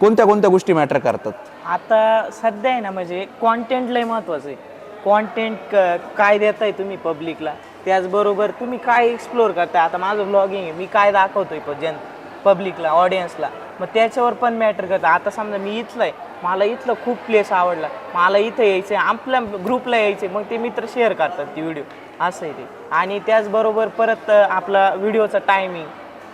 कोणत्या कोणत्या गोष्टी मॅटर करतात? आता सध्या आहे ना म्हणजे कॉन्टेंट लय महत्वाचं आहे. कॉन्टेंट काय देताय तुम्ही पब्लिकला त्याचबरोबर तुम्ही काय एक्सप्लोअर करताय? आता माझं ब्लॉगिंग आहे मी काय दाखवतोय प- जन पब्लिकला ऑडियन्सला मग त्याच्यावर पण मॅटर करतं. आता समजा मी इथलं आहे मला इथलं खूप प्लेस आवडला. मला इथं यायचं आहे आपल्या ग्रुपला यायचं आहे मग ते मित्र शेअर करतात ती व्हिडिओ असं आहे ते. आणि त्याचबरोबर परत आपला व्हिडिओचा टायमिंग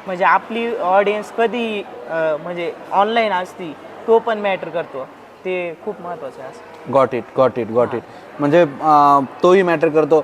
म्हणजे आपली ऑडियन्स कधी म्हणजे ऑनलाईन असती तो पण मॅटर करतो. ते खूप महत्त्वाचं आहे असं. Got it got it got it म्हणजे तोही मॅटर करतो.